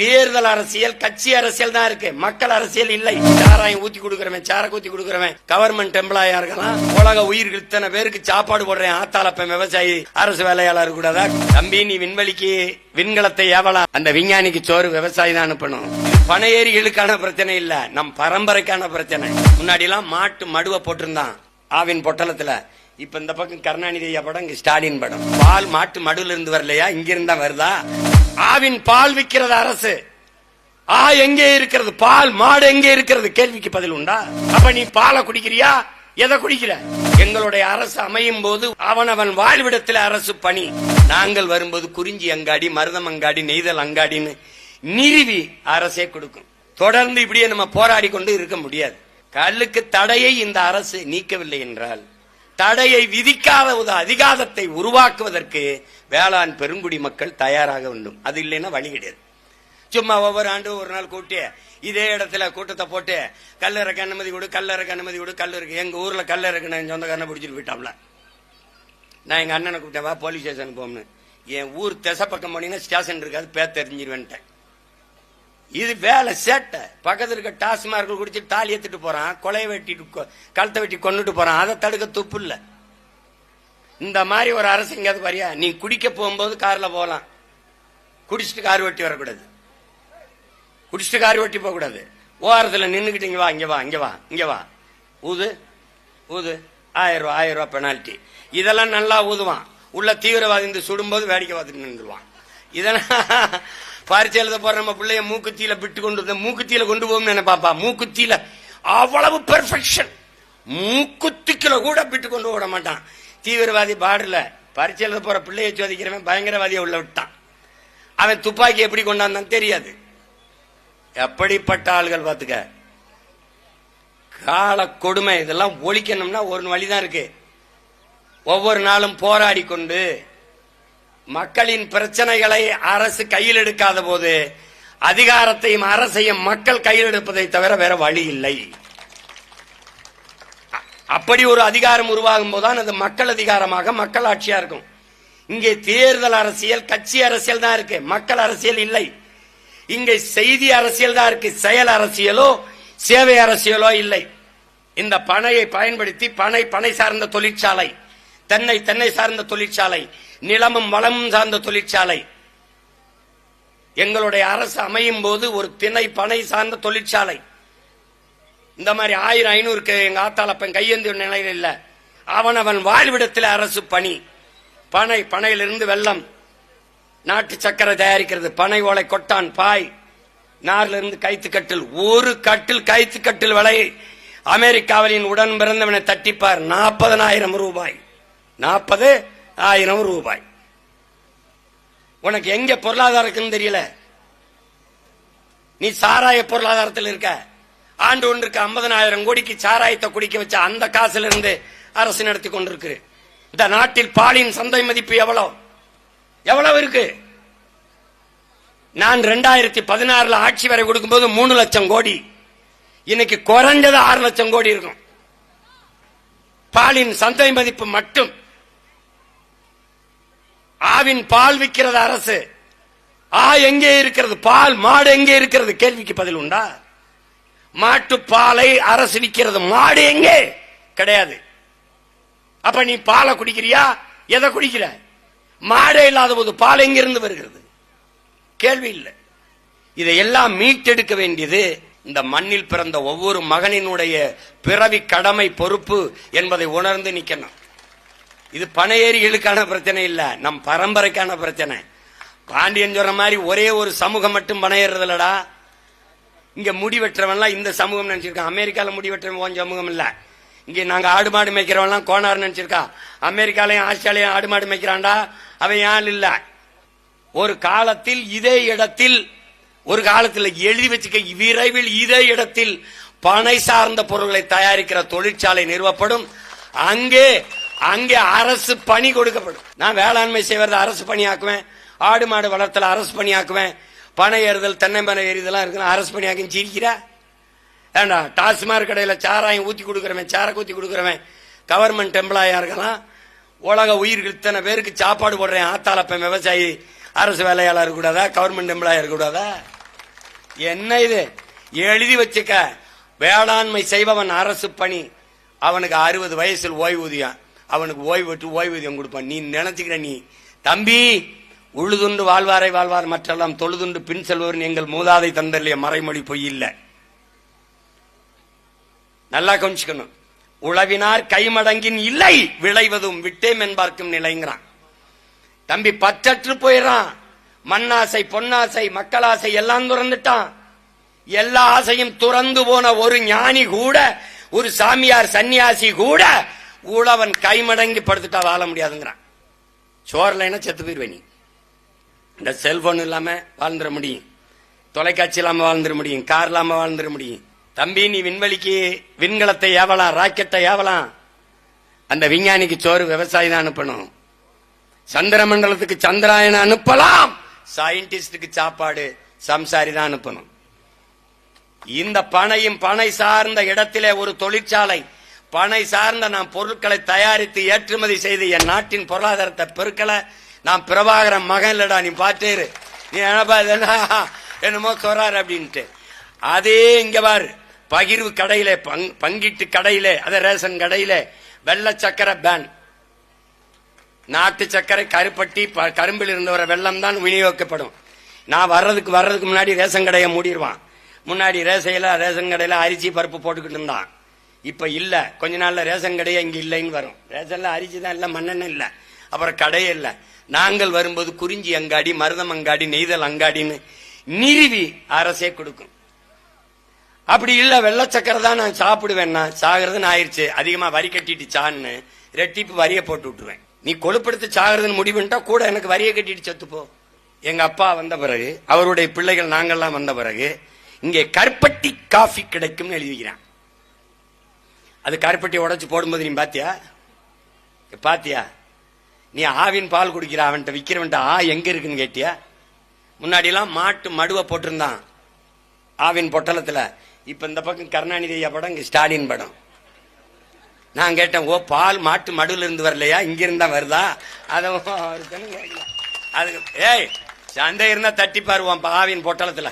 தேர்தல் அரசியல் கட்சி அரசியல் தான் இருக்கு. மக்கள் அரசியல் இல்லை. சாராயம் ஊத்தி கொடுக்கறவன் சார ஊத்தி கொடுக்கறவன் கவர்மெண்ட் எம்ப்ளாயா இருக்கலாம். உலக உயிர்கள் இத்தனை பேருக்கு சாப்பாடு போடுறேன். ஆத்தாளப்பன் விவசாயி அரசு வேலையாளர் கூடாதா தம்பி நீ விண்வெளிக்கு விண்கலத்தை ஏவலாம் அந்த விஞ்ஞானிக்கு சோறு விவசாயி தான் அனுப்பணும். பனை ஏரிகளுக்கான பிரச்சனை இல்ல. நம் பரம்பரைக்கான பிரச்சனை. முன்னாடி எல்லாம் மாட்டு மடுவை போட்டிருந்தான். ஆவின் பொட்டலத்துல. இப்ப இந்த பக்கம் கருணாநிதி ஐயா படம் இங்க ஸ்டாலின் படம். பால் மாட்டு மடுல இருந்து வரலையா? இங்க இருந்தா வருதா? ஆவின் பால் விக்கிறது அரசு. ஆ எங்கே இருக்கிறது? பால் மாடு எங்கே இருக்கிறது? கேள்விக்கு பதில் உண்டா? அப்ப நீ பாலை குடிக்கிறியா? எதை குடிக்கிற? எங்களுடைய அரசு அமையும் போது அவனவன் வாழ்விடத்தில் அரசு பணி. நாங்கள் வரும்போது குறிஞ்சி அங்காடி மருதம் அங்காடி நெய்தல் அங்காடின்னு நிறுவி அரசே கொடுக்கும். தொடர்ந்து இப்படியே நம்ம போராடி கொண்டு இருக்க முடியாது. கல்லுக்கு தடையை இந்த அரசு நீக்கவில்லை என்றால் தடையை விதிக்காத ஒரு அதிகாரத்தை உருவாக்குவதற்கு வேளாண் பெருங்குடி மக்கள் தயாராக வேண்டும். அது இல்லைன்னா வழி கிடையாது. சும்மா ஒவ்வொரு ஆண்டும் ஒரு நாள் கூட்டி இதே இடத்துல கூட்டத்தை போட்டு கல்லறைக்கு அனுமதி கொடு கல்லறைக்கு அனுமதி கொடு கல் இருக்கு. எங்க ஊர்ல கல் இருக்குன்னு என் சொந்தக்காரனை பிடிச்சிட்டு போயிட்டாப்ல. நான் எங்க அண்ணனை கூப்பிட்டேன் வா போலீஸ் ஸ்டேஷனுக்கு போகணும் என் ஊர் திசை பக்கம் போனீங்கன்னா ஸ்டேஷன் இருக்காது பேர் தெரிஞ்சிருவேன்ட்டேன். இது வேலை சேட்டை. பக்கத்தில் இருக்க டாஸ்மார்க் குடிச்சு தாலி ஏத்திட்டு போறான் கொலையை வெட்டிட்டு கொ- கழுத்தை வெட்டி கொண்டுட்டு போறான் அதை தடுக்க துப்பு இல்ல. இந்த மாதிரி ஒரு அரசு எங்கேயாவது வரியா? நீ குடிக்க போகும்போது கார்ல போகலாம். குடிச்சிட்டு கார் வெட்டி வரக்கூடாது. குடிச்சிட்டு கார் வெட்டி போகக்கூடாது. ஓரத்தில் நின்றுக்கிட்டு இங்கே வா இங்கே வா இங்கே வா இங்கே வா. ஊது ஊது. ஆயிரம் ரூபா ஆயிரம் ரூபா பெனால்ட்டி இதெல்லாம் நல்லா ஊதுவான். உள்ள தீவிரவாதி இந்த சுடும்போது வேடிக்கை பார்த்துட்டு நின்றுடுவான் இதெல்லாம் பரிச்சை எழுத போற நம்ம பிள்ளைய மூக்குத்தியில விட்டு கொண்டு வந்து மூக்குத்தியில கொண்டு போகும் நினைப்பாப்பா மூக்குத்தியில அவ்வளவு பெர்ஃபெக்ஷன் மூக்குத்திக்கில கூட விட்டு கொண்டு விட மாட்டான். தீவிரவாதி பாடல. பரிச்சை எழுத போற பிள்ளைய சோதிக்கிறவன் பயங்கரவாதியை உள்ள விட்டான். அவன் துப்பாக்கி எப்படி கொண்டாந்தான் தெரியாது. எப்படிப்பட்ட ஆள்கள் பாத்துக்க? கால கொடுமை இதெல்லாம் ஒழிக்கணும்னா ஒரு வழிதான் இருக்கு. ஒவ்வொரு நாளும் போராடி கொண்டு மக்களின் பிரச்சனைகளை அரசு கையில் எடுக்காத போது அதிகாரத்தையும் அரசையும் மக்கள் கையில் எடுப்பதை தவிர வேற வழி இல்லை. அப்படி ஒரு அதிகாரம் உருவாகும் போதுதான் அது மக்கள் அதிகாரமாக மக்கள் ஆட்சியா இருக்கும். இங்கே தேர்தல் அரசியல் கட்சி அரசியல் தான் இருக்கு. மக்கள் அரசியல் இல்லை. இங்கே செய்தி அரசியல் தான் இருக்கு. செயல் அரசியலோ சேவை அரசியலோ இல்லை. இந்த பனையை பயன்படுத்தி பனை பனை சார்ந்த தொழிற்சாலை தென்னை தென்னை சார்ந்த தொழிற்சாலை நிலமும் வளமும் சார்ந்த தொழிற்சாலை. எங்களுடைய அரசு அமையும் போது ஒரு திணை பனை சார்ந்த தொழிற்சாலை. இந்த மாதிரி ஆயிரம் ஐநூறுக்கு எங்க ஆத்தாளப்பன் கையேந்திய நிலையில் இல்ல. அவனவன் வாழ்விடத்தில் அரசு பணி. பனை பனையிலிருந்து வெள்ளம் நாட்டு சக்கரை தயாரிக்கிறது. பனை ஓலை கொட்டான் பாய். நார்லிருந்து கைத்து கட்டில். ஒரு கட்டில் கைத்து கட்டில் விலை அமெரிக்காவின் உடன் பிறந்தவனை தட்டிப்பார். நாற்பதனாயிரம் ரூபாய். நாற்பது ஆயிரம் ரூபாய். உனக்கு எங்க பொருளாதாரம் இருக்குன்னு தெரியல? நீ சாராய பொருளாதாரத்தில் இருக்க. ஆண்டு ஒன்றுக்கு ஐம்பதனாயிரம் கோடிக்கு சாராயத்தை குடிக்க வச்ச அந்த காசுல இருந்து அரசு நடத்தி கொண்டிருக்கு இந்த நாட்டில் பாலின் சந்தை மதிப்பு எவ்வளவு எவ்வளவு இருக்கு? நான் ரெண்டாயிரத்தி பதினாறுல ஆட்சி வரை கொடுக்கும்போது மூணு லட்சம் கோடி. இன்னைக்கு குறைஞ்சது ஆறு லட்சம் கோடி இருக்கும். பாலின் சந்தை மதிப்பு மட்டும். ஆவின் பால் விற்கிறது அரசு. ஆ எங்கே இருக்கிறது? பால் மாடு எங்கே இருக்கிறது? கேள்விக்கு பதில் உண்டா? மாட்டு பாலை அரசு விற்கிறது. மாடு எங்கே? கிடையாது. அப்ப நீ பாலை குடிக்கிறியா? எதை குடிக்கிற? மாடே இல்லாத போது பால் எங்கிருந்து வருகிறது? கேள்வி இல்லை. இதையெல்லாம் மீட்டெடுக்க வேண்டியது இந்த மண்ணில் பிறந்த ஒவ்வொரு மகனினுடைய பிறவி கடமை பொறுப்பு என்பதை உணர்ந்து நிக்கணும். இது பனையேறிகளுக்கான பிரச்சனை இல்ல நம் பரம்பரைக்கான பிரச்சனை. பாண்டியன் சொல்ற மாதிரி ஒரே ஒரு சமூகம் மட்டும் பனையேறது இல்லடா இங்க முடி வெட்டுறவன்லாம் இந்த சமூகம் நினைச்சிருக்கான். அமெரிக்கால முடி வெட்டுறவன் சமூகம் இல்ல. இங்க நாங்க ஆடு மாடு மேய்க்கிறவன்லாம் கோனார் நினைச்சிருக்கான் அமெரிக்காலையும் ஆஸ்திரேலியா ஆடு மாடு மேய்க்கிறான்டா. அவன் யான் இல்ல? ஒரு காலத்தில் இதே இடத்தில் ஒரு காலத்தில் எழுதி வச்சுக்க விரைவில் இதே இடத்தில் பனை சார்ந்த பொருட்களை தயாரிக்கிற தொழிற்சாலை நிறுவப்படும். அங்கே அங்கே அரசு பணி கொடுக்கப்படும். நான் வேளாண்மை செய்வதை அரசு பணியாக்குவேன். ஆடு மாடு வளர்த்தல அரசு பணியாக்குவேன். பனை ஏறுதல் தென்னை மரம் ஏறிதெல்லாம் இருக்கணும் அரசு பணியாக்கி சிரிக்கிறா ஏண்டா டாஸ்மாக் கடையில் சாராயம் ஊத்தி கொடுக்குறவன் சாரை ஊத்தி கொடுக்குறவன் கவர்மெண்ட் எம்ப்ளாயா இருக்கலாம். உலக உயிர்கள் இத்தனை பேருக்கு சாப்பாடு போடுறேன் ஆத்தாளப்பன் விவசாயி அரசு வேலையாளர் இருக்கக்கூடாதா? கவர்மெண்ட் எம்ப்ளாயர் இருக்கக்கூடாதா? என்ன இது? எழுதி வச்சுக்க. வேளாண்மை செய்பவன் அரசு பணி. அவனுக்கு அறுபது வயசில் ஓய்வூதியம். அவனுக்கு ஓய்வு விட்டு ஓய்வூதியம் கொடுப்பான். நீ நினைச்சுக்கிற நீ. தம்பி உழுதுண்டு வாழ்வாரை வாழ்வார் மற்றெல்லாம் தொழுதுண்டு பின் செல்வரின் எங்கள் மூதாதை தந்தல்லைய மறைமொழி பொய் இல்லை. நல்லா கவனிச்சுக்கணும். உழவினார் கைமடங்கின் இல்லை விளைவதும் விட்டேம் என்பார்க்கும் நிலைங்கிறான். தம்பி பற்றற்று போயிடறான் மண்ணாசை பொன்னாசை மக்களாசை எல்லாம் துறந்துட்டான். எல்லா ஆசையும் துறந்து போன ஒரு ஞானி கூட ஒரு சாமியார் சன்னியாசி கூட உழவன் கைமடங்கி படுத்துட்டா வாழ முடியாதுங்கிறான். சோர்லைனா செத்து போயிருவே நீ? இந்த செல்போன் இல்லாம வாழ்ந்துட முடியும். தொலைக்காட்சி இல்லாம வாழ்ந்துட முடியும். கார் இல்லாம வாழ்ந்துட முடியும். தம்பி நீ விண்வெளிக்கு விண்கலத்தை ஏவலாம் ராக்கெட்டை ஏவலாம். அந்த விஞ்ஞானிக்கு சோறு விவசாயி தான் அனுப்பணும். சந்திர மண்டலத்துக்கு அனுப்பலாம். சயின்டிஸ்டுக்கு சாப்பாடு சம்சாரி தான் அனுப்பணும். இந்த பனையும் பனை சார்ந்த இடத்திலே ஒரு தொழிற்சாலை பனை சார்ந்த நாம் பொருட்களை தயாரித்து ஏற்றுமதி செய்து என் நாட்டின் பொருளாதாரத்தை பெருக்கல. நான் பிரபாகரன் மகன் இல்லடா நீ பாட்டேரு நீ என்னப்பா என்னமோ சொல்றாரு அப்படின்ட்டு. அதே இங்க பாரு. பகிர்வு கடையில பங்- பங்கிட்டு கடையில அத ரேஷன் கடையில வெள்ளை சக்கரை பேன் நாட்டு சக்கரை கருப்பட்டி ப- கரும்பில் இருந்து வர வெள்ளம் தான் விநியோகிக்கப்படும். நான் வர்றதுக்கு வர்றதுக்கு முன்னாடி ரேஷன் கடையை மூடிடுவான் முன்னாடி ரேசையில ரேஷன் கடையில அரிசி பருப்பு போட்டுக்கிட்டு இருந்தான். இப்ப இல்ல. கொஞ்ச நாள்ல ரேஷன் கடையே இங்க இல்லைன்னு வரும். ரேஷன்ல அரிசி தான் இல்ல மண்ணெண்ணெய் இல்ல. அப்புறம் கடையே இல்ல. நாங்கள் வரும்போது குறிஞ்சி அங்காடி மருதம் அங்காடி நெய்தல் அங்காடின்னு நிறுவி அரசே கொடுக்கும். அப்படி இல்ல வெள்ளச்சக்கரை தான் நான் சாப்பிடுவேன்னா சாகிறதுன்னு ஆயிடுச்சு அதிகமா வரி கட்டிட்டு சான்னு ரெட்டிப்பு வரிய போட்டு விட்டுருவேன். நீ கொழுப்படுத்து சாகிறதுன்னு முடிவுன்ட்டா கூட எனக்கு வரிய கட்டிட்டு செத்துப்போ எங்க அப்பா வந்த பிறகு அவருடைய பிள்ளைகள் நாங்கெல்லாம் வந்த பிறகு இங்கே கருப்பட்டி காஃபி கிடைக்கும்னு எழுதிக்கிறான். அது கருப்பட்டி உடச்சி போடும்போது நீ பாத்தியா? பாத்தியா? நீ ஆவின் பால் குடிக்கிற அவன்கிட்ட விக்கிறவன்ட்ட ஆ எங்க இருக்குன்னு கேட்டியா? முன்னாடி எல்லாம் மாட்டு மடுவை போட்டிருந்தான். ஆவின் பொட்டலத்துல. இப்ப இந்த பக்கம் கருணாநிதி ஐயா படம் இங்க ஸ்டாலின் படம். நான் கேட்டேன் ஓ பால் மாட்டு மடுவில் இருந்து வரலையா? இங்க இருந்தா வருதா? அதை அதுக்கு ஏய் சந்தை இருந்தா தட்டி பாருவான் ஆவின் பொட்டலத்துல.